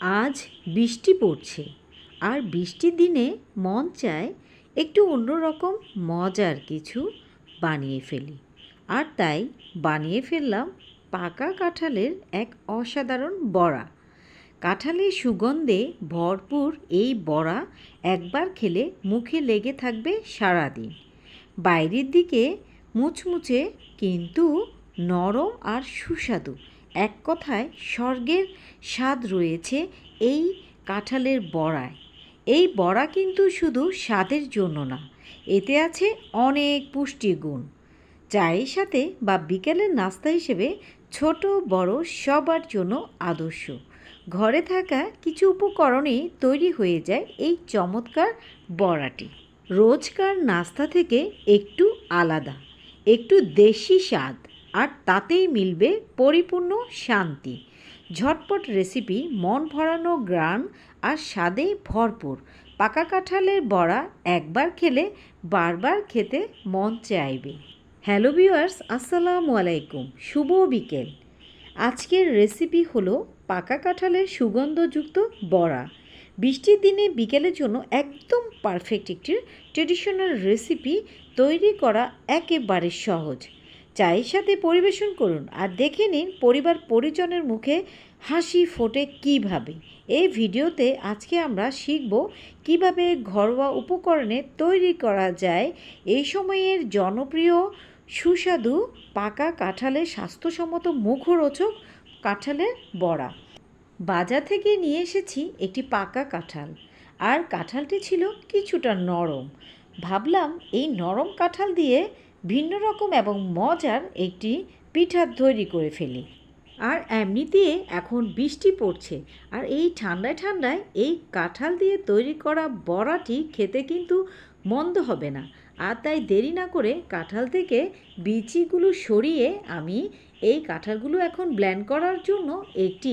আজ বৃষ্টি পড়ছে। আর বৃষ্টির দিনে মন চায় একটু অন্যরকম মজার কিছু বানিয়ে ফেলি। আর তাই বানিয়ে ফেললাম পাকা কাঁঠালের এক অসাধারণ বড়া। কাঁঠালের সুগন্ধে ভরপুর এই বড়া একবার খেলে মুখে লেগে থাকবে সারাদিন। বাইরের দিকে মুচমুচে কিন্তু নরম আর সুস্বাদু। এক কথায় স্বর্গের স্বাদ রয়েছে এই কাঁঠালের বড়ায়। এই বড়া কিন্তু শুধু স্বাদের জন্য না, এতে আছে অনেক পুষ্টিগুণ। চায়ের সাথে বা বিকেলের নাস্তা হিসেবে ছোট, বড়, সবার জন্য আদর্শ। ঘরে থাকা কিছু উপকরণেই তৈরি হয়ে যায় এই চমৎকার বড়াটি। রোজকার নাস্তা থেকে একটু আলাদা, একটু দেশি স্বাদ। আর তাতেই মিলবে পরিপূর্ণ শান্তি। ঝটপট রেসিপি মন ভরানো গ্রান আর স্বাদে ভরপুর। পাকা কাঁঠালের বড়া একবার খেলে বারবার খেতে মন চাইবে। হ্যালো ভিউয়ার্স, আসসালামু আলাইকুম। শুভ বিকেল। আজকের রেসিপি হলো পাকা কাঁঠালের সুগন্ধযুক্ত বড়া। বৃষ্টির দিনে বিকেলের জন্য একদম পারফেক্ট একটি ট্রেডিশনাল রেসিপি তৈরি করা একেবারে সহজ। চায়ের সাথে পরিবেশন করুন আর দেখে নিন পরিবার পরিজনের মুখে হাসি ফোটে কীভাবে। এই ভিডিওতে আজকে আমরা শিখব কীভাবে ঘরোয়া উপকরণে তৈরি করা যায় এই সময়ের জনপ্রিয় সুস্বাদু পাকা কাঁঠালের স্বাস্থ্যসম্মত মুখরোচক কাঁঠালের বড়া। বাজার থেকে নিয়ে এসেছি একটি পাকা কাঁঠাল আর কাঁঠালটি ছিল কিছুটা নরম। ভাবলাম এই নরম কাঁঠাল দিয়ে ভিন্ন রকম এবং মজার একটি পিঠা তৈরি করে ফেলি। আর এমনিতে এখন বৃষ্টি পড়ছে আর এই ঠান্ডায় ঠান্ডায় এই কাঁঠাল দিয়ে তৈরি করা বড়াটি খেতে কিন্তু মন্দ হবে না। আর তাই দেরি না করে কাঁঠাল থেকে বিচিগুলো সরিয়ে আমি এই কাঁঠালগুলো এখন ব্ল্যান্ড করার জন্য একটি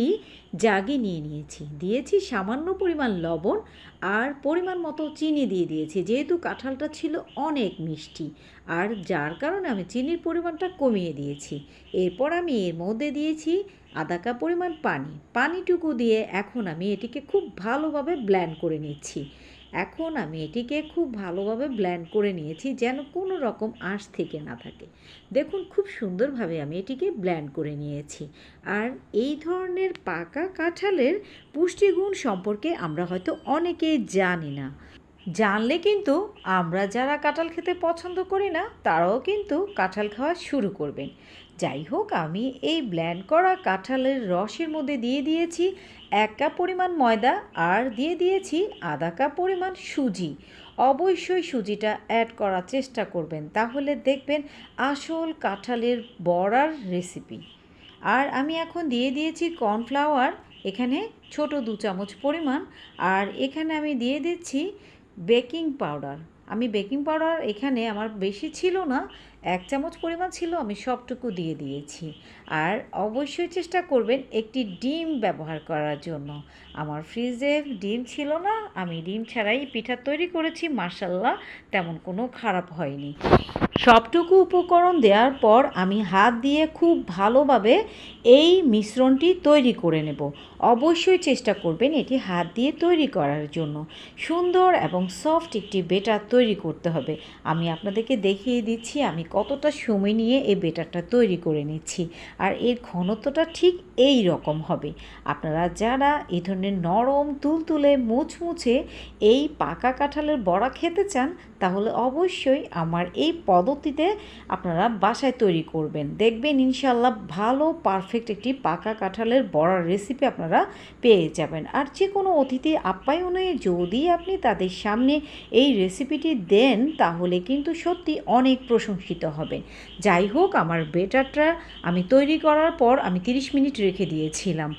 জাগে নিয়ে নিয়েছি। দিয়েছি সামান্য পরিমাণ লবণ আর পরিমাণ মতো চিনি দিয়ে দিয়েছি, যেহেতু কাঁঠালটা ছিল অনেক মিষ্টি আর যার কারণে আমি চিনির পরিমাণটা কমিয়ে দিয়েছি। এরপর আমি এর মধ্যে দিয়েছি আধা কাপ পরিমাণ পানি। পানিটুকু দিয়ে এখন আমি এটিকে খুব ভালোভাবে ব্ল্যান্ড করে নিচ্ছি। এখন আমি এটিকে খুব ভালোভাবে ব্ল্যান্ড করে নিয়েছি যেন কোনো রকম আঁশ থেকে না থাকে। দেখুন খুব সুন্দরভাবে আমি এটিকে ব্ল্যান্ড করে নিয়েছি। আর এই ধরনের পাকা কাঁঠালের পুষ্টিগুণ সম্পর্কে আমরা হয়তো অনেকেই জানি না। জানলে কিন্তু আমরা যারা কাঁঠাল খেতে পছন্দ করি না, তারাও কিন্তু কাঁঠাল খাওয়া শুরু করবেন। যাই হোক আমি এই ব্ল্যান্ড করা কাঁঠালের রসের মধ্যে দিয়ে দিয়েছি এক কাপ পরিমাণ ময়দা আর দিয়ে দিয়েছি আধা কাপ পরিমাণ সুজি। অবশ্যই সুজিটা অ্যাড করার চেষ্টা করবেন, তাহলে দেখবেন আসল কাঁঠালের বড়ার রেসিপি আর আমি এখন দিয়ে দিয়েছি কর্নফ্লাওয়ার এখানে ছোট দু চামচ পরিমাণ, আর এখানে আমি দিয়ে দিচ্ছি বেকিং পাউডার আমি বেকিং পাউডার এখানে আমার বেশি ছিল না, এক চামচ পরিমাণ ছিল, আমি সবটুকু দিয়ে দিয়েছি। আর অবশ্যই চেষ্টা করবেন একটি ডিম ব্যবহার করার জন্য। আমার ফ্রিজে ডিম ছিল না, আমি ডিম ছাড়াই পিঠা তৈরি করেছি মার্শাল্লাহ তেমন কোনো খারাপ হয়নি। সবটুকু উপকরণ দেওয়ার পর আমি হাত দিয়ে খুব ভালোভাবে এই মিশ্রণটি তৈরি করে নেব। অবশ্যই চেষ্টা করবেন এটি হাত দিয়ে তৈরি করার জন্য। সুন্দর এবং সফট একটি বেটার তৈরি করতে হবে। আমি আপনাদেরকে দেখিয়ে দিচ্ছি, আমি কতটা সময় নিয়ে এই বেটারটা তৈরি করে নিচ্ছি। আর এর ঘনত্বটা ঠিক এই রকম হবে। আপনারা যারা এই ধরনের নরম, তুলতুলে, মুচমুচে এই পাকা কাঁঠালের বড়া খেতে চান তাহলে অবশ্যই আমার এই পদ্ধতিতে আপনারা বাসায় তৈরি করবেন। দেখবেন ইনশাল্লাহ ভালো পারফেক্ট একটি পাকা কাঁঠালের বড়ার রেসিপি আপনারা পেয়ে যাবেন। আর যে কোনো অতিথি আপ্যায়নে যদি আপনি তাদের সামনে এই রেসিপিটি দেন, তাহলে কিন্তু সত্যি অনেক প্রশংসিত হবে। যাই হোক, আমার বেটারটা আমি তৈরি করার পর আমি 30 মিনিট রেখে দিয়েছিলাম।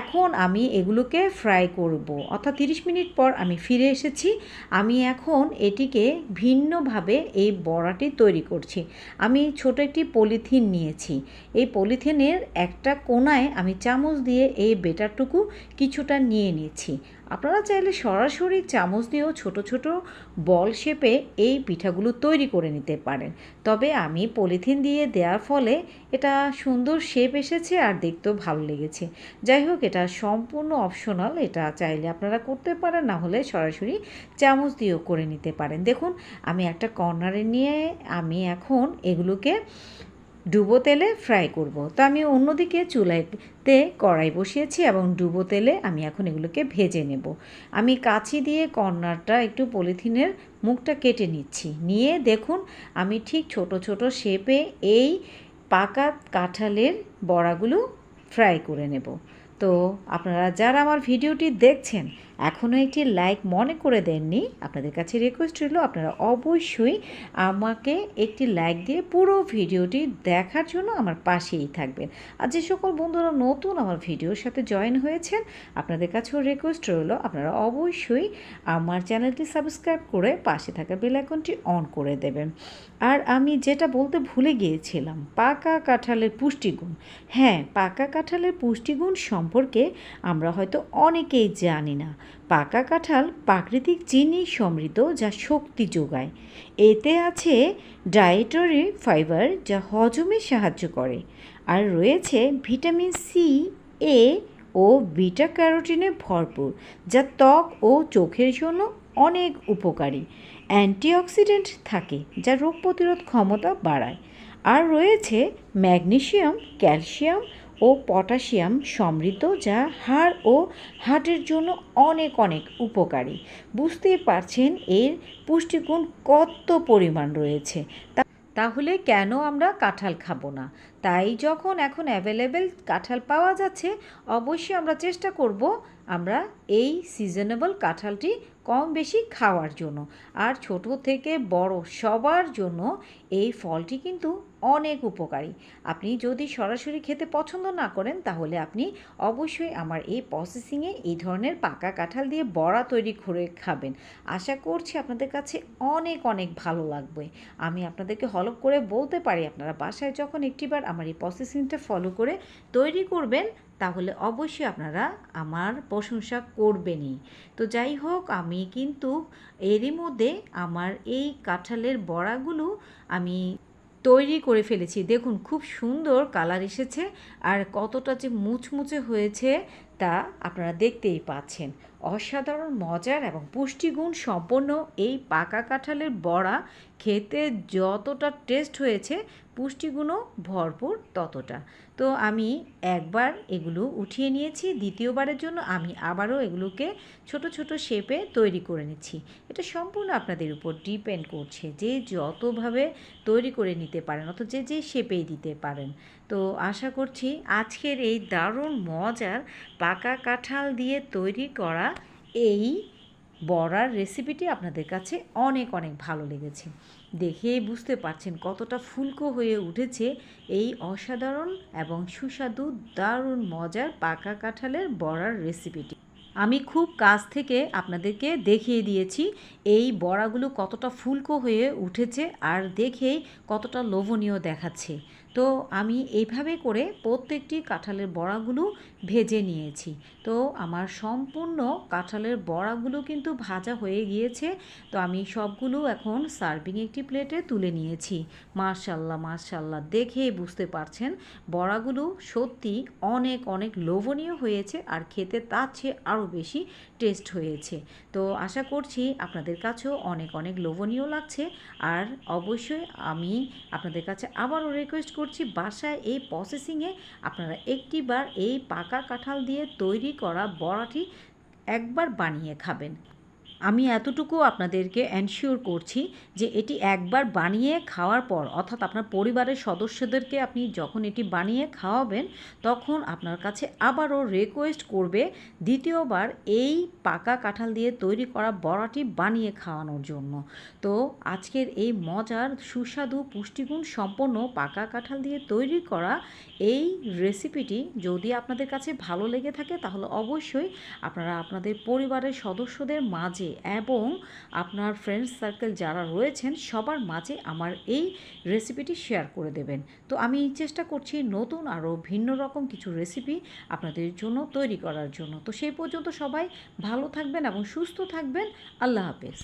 এখন আমি এগুলোকে ফ্রাই করব। অর্থাৎ 30 মিনিট পর আমি ফিরে এসেছি। আমি এখন এটিকে ভিন্নভাবে এই বড়াটি তৈরি করছি। আমি ছোট একটি পলিথিন নিয়েছি। এই পলিথিনের একটা কোনায় আমি চামচ দিয়ে এই বেটারটুকু কিছুটা নিয়ে নিচ্ছি আপনারা চাইলে সরাসরি চামচ দিয়েও ছোট ছোট বল শেপে এই পিঠাগুলো তৈরি করে নিতে পারেন। তবে আমি পলিথিন দিয়ে দেওয়ার ফলে এটা সুন্দর শেপ এসেছে আর দেখতেও ভালো লেগেছে। যাই হোক, এটা সম্পূর্ণ অপশনাল, এটা চাইলে আপনারা করতে পারেন, না হলে সরাসরি চামচ দিয়েও করে নিতে পারেন। দেখুন, আমি একটা কর্নারে নিয়ে আমি এখন এগুলোকে ডুবো তেলে ফ্রাই করব। তো আমি অন্যদিকে চুলাইতে কড়াই বসিয়েছি এবং ডুবো তেলে আমি এখন এগুলোকে ভেজে নেব। আমি কাছি দিয়ে কর্নারটা একটু পলিথিনের মুখটা কেটে নিচ্ছি। নিয়ে দেখুন, আমি ঠিক ছোট ছোট শেপে এই পাকা কাঁঠালের বড়াগুলো ফ্রাই করে নেব। তো আপনারা যারা আমার ভিডিওটি দেখছেন এখনও একটি লাইক মনে করে দেননি। আপনাদের কাছে রিকোয়েস্ট রইল, আপনারা অবশ্যই আমাকে একটি লাইক দিয়ে পুরো ভিডিওটি দেখার জন্য আমার পাশেই থাকবেন। আর যে সকল বন্ধুরা নতুন আমার ভিডিওর সাথে জয়েন হয়েছেন, আপনাদের কাছেও রিকোয়েস্ট রইল, আপনারা অবশ্যই আমার চ্যানেলটি সাবস্ক্রাইব করে পাশে থাকা বেল আইকনটি অন করে দেবেন। আর আমি যেটা বলতে ভুলে গিয়েছিলাম, পাকা কাঁঠালের পুষ্টিগুণ। হ্যাঁ পাকা কাঁঠালের পুষ্টিগুণ সম্পর্কে আমরা হয়তো অনেকেই জানি না। পাকা কাঁঠাল প্রাকৃতিক চিনি সমৃদ্ধ যা শক্তি যোগায়। এতে আছে ডায়েটরি ফাইবার যা হজমে সাহায্য করে। আর রয়েছে ভিটামিন সি এ ও বিটা ক্যারোটিনে ভরপুর, যা ত্বক ও চোখের জন্য অনেক উপকারী। অ্যান্টিঅক্সিডেন্ট থাকে, যা রোগ প্রতিরোধ ক্ষমতা বাড়ায়। আর রয়েছে ম্যাগনেশিয়াম ক্যালসিয়াম ও পটাশিয়াম সমৃদ্ধ, যা হাড় ও হাটের জন্য অনেক অনেক উপকারী। বুঝতেই পারছেন, এর পুষ্টিগুণ কত পরিমাণ রয়েছে। তাহলে কেন আমরা কাঁঠাল খাব না? তাই যখন এখন অ্যাভেলেবেল কাঁঠাল পাওয়া যাচ্ছে, অবশ্যই আমরা চেষ্টা করব আমরা এই সিজনেবল কাঁঠালটি কম বেশি খাওয়ার জন্য। আর ছোট থেকে বড় সবার জন্য এই ফলটি কিন্তু অনেক উপকারী। আপনি যদি সরাসরি খেতে পছন্দ না করেন, তাহলে আপনি অবশ্যই আমার এই প্রসেসিংয়ে এই ধরনের পাকা কাঁঠাল দিয়ে বড়া তৈরি করে খাবেন। আশা করছি আপনাদের কাছে অনেক অনেক ভালো লাগবে। আমি আপনাদেরকে হলপ করে বলতে পারি, আপনারা বাসায় যখন একটিবার আমার এই প্রসেসিংটা ফলো করে তৈরি করবেন, তাহলে অবশ্যই আপনারা আমার প্রশংসা করবেনই। তো যাই হোক, আমি কিন্তু এরই মধ্যে আমার এই কাঁঠালের বড়াগুলো আমি তৈরি করে ফেলেছি। দেখুন, খুব সুন্দর কালার এসেছে আর কতটা যে মুচমুচে হয়েছে তা আপনারা দেখতেই পাচ্ছেন। অসাধারণ, মজার এবং পুষ্টিগুণ সম্পন্ন এই পাকা কাঁঠালের বড়া খেতে যতটা টেস্ট হয়েছে, পুষ্টিগুণও ভরপুর ততটা। তো আমি একবার এগুলো উঠিয়ে নিয়েছি, দ্বিতীয়বারের জন্য আমি আবারও এগুলোকে ছোট ছোট শেপে তৈরি করে নিচ্ছি। এটা সম্পূর্ণ আপনাদের উপর ডিপেন্ড করছে যে যতভাবে তৈরি করে নিতে পারেন অত যে যে শেপেই দিতে পারেন। তো আশা করছি আজকের এই দারুণ, মজার পাকা কাঁঠাল দিয়ে তৈরি করা এই বড়ার রেসিপিটি আপনাদের কাছে অনেক অনেক ভালো লেগেছে। দেখেই বুঝতে পারছেন কতটা ফুলকো হয়ে উঠেছে এই অসাধারণ এবং সুস্বাদু, দারুণ মজার পাকা কাঁঠালের বড়ার রেসিপিটি আমি খুব কাছ থেকে আপনাদেরকে দেখিয়ে দিয়েছি এই বড়াগুলো কতটা ফুলকো হয়ে উঠেছে আর দেখেই কতটা লোভনীয় দেখাচ্ছে। তো আমি এইভাবে করে প্রত্যেকটি কাঁঠালের বড়াগুলো ভেজে নিয়েছি। তো আমার সম্পূর্ণ কাঁঠালের বড়াগুলো কিন্তু ভাজা হয়ে গিয়েছে। তো আমি সবগুলো এখন সার্ভিং একটি প্লেটে তুলে নিয়েছি। মার্শাল্লাহ মার্শাল্লাহ দেখে বুঝতে পারছেন বড়াগুলো সত্যি অনেক অনেক লোভনীয় হয়েছে আর খেতে তার চেয়ে আরও বেশি টেস্ট হয়েছে। তো আশা করছি আপনাদের কাছেও অনেক অনেক লোভনীয় লাগছে। আর অবশ্যই আমি আপনাদের কাছে আবারও রিকোয়েস্ট করছি বাসায় এই প্রসেসিংয়ে আপনারা একটি বার এই পাকা কাঁঠাল দিয়ে তৈরি করা বড়াটি একবার বানিয়ে খাবেন। আমি এতটুকু আপনাদেরকে এনশিওর করছি যে এটি একবার বানিয়ে খাওয়ার পর, অর্থাৎ আপনার পরিবারের সদস্যদেরকে আপনি যখন এটি বানিয়ে খাওয়াবেন, তখন আপনার কাছে আবারও রিকোয়েস্ট করবে দ্বিতীয়বার এই পাকা কাঁঠাল দিয়ে তৈরি করা বড়াটি বানিয়ে খাওয়ানোর জন্য। তো আজকের এই মজার, সুস্বাদু, পুষ্টিগুণ সম্পন্ন পাকা কাঁঠাল দিয়ে তৈরি করা এই রেসিপিটি যদি আপনাদের কাছে ভালো লেগে থাকে, তাহলে অবশ্যই আপনারা আপনাদের পরিবারের সদস্যদের মাঝে এবং আপনার ফ্রেন্ডস সার্কেল যারা রয়েছেন, সবার মাঝে আমার এই রেসিপিটি শেয়ার করে দেবেন। তো আমি চেষ্টা করছি নতুন আরও ভিন্ন রকম কিছু রেসিপি আপনাদের জন্য তৈরি করার জন্য। তো সেই পর্যন্ত সবাই ভালো থাকবেন এবং সুস্থ থাকবেন। আল্লাহ হাফেজ।